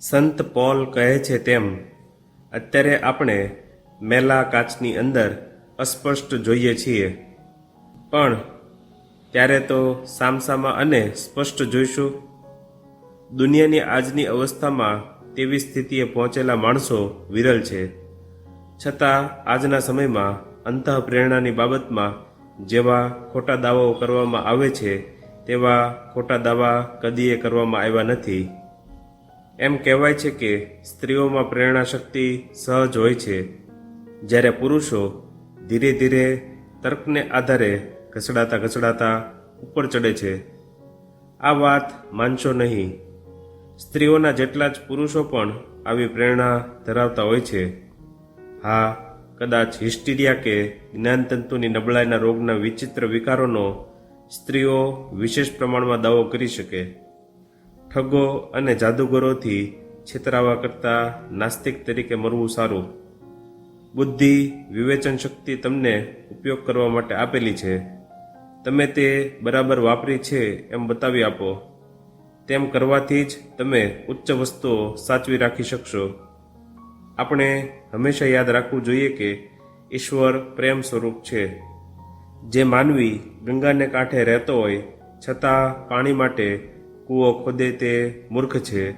સંત પોલ કહે છે તેમ, અત્યારે આપણે મેલા કાચની અંદર અસ્પષ્ટ જોઈએ છીએ. પણ ત્યારે તો સામસામા અને સ્પષ્ટ જોઈશું. દુનિયાની આજની અવસ્થામાં તેવી સ્થિતિએ પહોંચેલા માણસો વિરલ છે. છતાં આજના સમયમાં અંતઃપ્રેરણાની બાબતમાં જેવા ખોટા દાવાઓ કરવામાં આવે છે, તેવા ખોટા દાવા કદીએ કરવામાં આવ્યા નથી. એમ કહેવાય છે કે સ્ત્રીઓમાં પ્રેરણા શક્તિ સહજ હોય છે. જ્યારે પુરુષો ધીરે ધીરે તર્કને આધારે ઘસડાતા ઘસડાતા ઉપર ચડે છે. આ વાત માનશો નહીં. સ્ત્રીઓના જેટલા જ પુરુષો પણ આવી પ્રેરણા ધરાવતા હોય છે. હા, કદાચ હિસ્ટીરિયા કે જ્ઞાનતંતુની નબળાઈના રોગના વિચિત્ર વિકારોનો સ્ત્રીઓ વિશેષ પ્રમાણમાં દાવો કરી શકે. ઠગો અને જાદુગરોથી છેતરાવા કરતા નાસ્તિક તરીકે મરવું સારું. બુદ્ધિ, વિવેચન શક્તિ તમને ઉપયોગ કરવા માટે આપેલી છે. તમે તે બરાબર વાપરી છે એમ બતાવી આપો. તેમ કરવાથી જ તમે ઉચ્ચ વસ્તુઓ સાચવી રાખી શકશો. આપણે હંમેશા યાદ રાખવું જોઈએ કે ઈશ્વર પ્રેમ સ્વરૂપ છે. જે માનવી ગંગાને કાંઠે રહેતો હોય, છતાં પાણી માટે કૂવો ખોદે તે મૂર્ખ છે.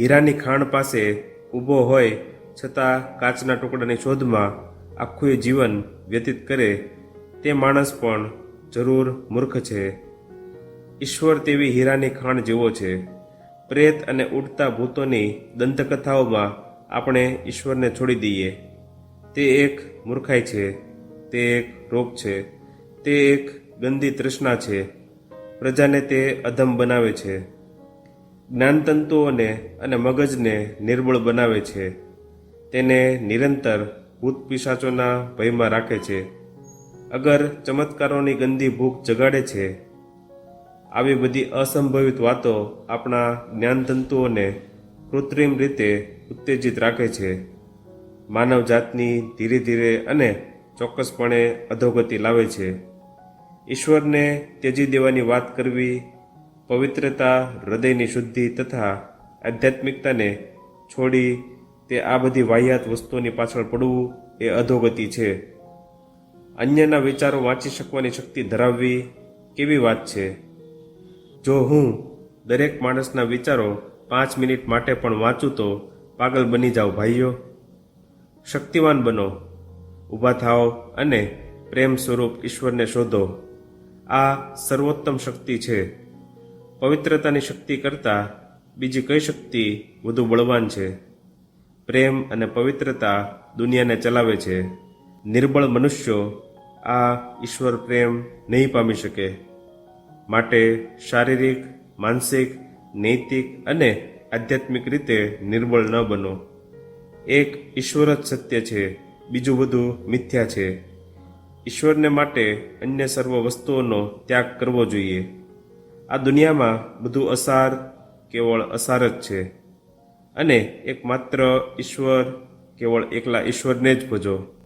હીરાની ખાણ પાસે ઊભો હોય છતાં કાચના ટુકડાની શોધમાં આખું જીવન વ્યતીત કરે તે માણસ પણ જરૂર મૂર્ખ છે. ઈશ્વર તેવી હીરાની ખાણ જેવો છે. પ્રેત અને ઉડતા ભૂતોની દંતકથાઓમાં આપણે ઈશ્વરને છોડી દઈએ. તે એક મૂર્ખાઈ છે. તે એક રોગ છે. તે એક ગંદી તૃષ્ણા છે. પ્રજાને તે અધમ બનાવે છે. જ્ઞાનતંતુઓને અને મગજને નિર્બળ બનાવે છે. તેને નિરંતર ભૂત પિશાચોના ભયમાં રાખે છે. અગર ચમત્કારોની ગંદી ભૂખ જગાડે છે, આવી બધી અસંભવિત વાતો આપણા જ્ઞાનતંતુઓને કૃત્રિમ રીતે ઉત્તેજિત રાખે છે. માનવ જાતની ધીરે ધીરે અને ચોક્કસપણે અધોગતિ લાવે છે. ઈશ્વરને ત્યજી દેવાની વાત કરવી, પવિત્રતા, હૃદયની શુદ્ધિ તથા આધ્યાત્મિકતાને છોડી તે આ બધી વાહિયાત વસ્તુઓની પાછળ પડવું એ અધોગતિ છે. અન્યના વિચારો વાંચી શકવાની શક્તિ ધરાવવી કેવી વાત છે? જો હું દરેક માણસના વિચારો પાંચ મિનિટ માટે પણ વાંચું તો પાગલ બની જાઓ ભાઈઓ. શક્તિવાન બનો, ઊભા થાઓ અને પ્રેમ સ્વરૂપ ઈશ્વરને શોધો. આ સર્વોત્તમ શક્તિ છે. પવિત્રતાની શક્તિ કરતાં બીજી કઈ શક્તિ વધુ બળવાન છે? પ્રેમ અને પવિત્રતા દુનિયાને ચલાવે છે. નિર્બળ મનુષ્યો આ ઈશ્વર પ્રેમ નહીં પામી શકે. માટે શારીરિક, માનસિક, નૈતિક અને આધ્યાત્મિક રીતે નિર્બળ ન બનો. એક ઈશ્વર જ સત્ય છે, બીજું બધું મિથ્યા છે. ઈશ્વરને માટે અન્ય સર્વ વસ્તુઓનો ત્યાગ કરવો જોઈએ. આ દુનિયામાં બધું અસાર, કેવળ અસાર જ છે. અને એકમાત્ર ઈશ્વર કેવળ એકલા ઈશ્વરને જ ભજો.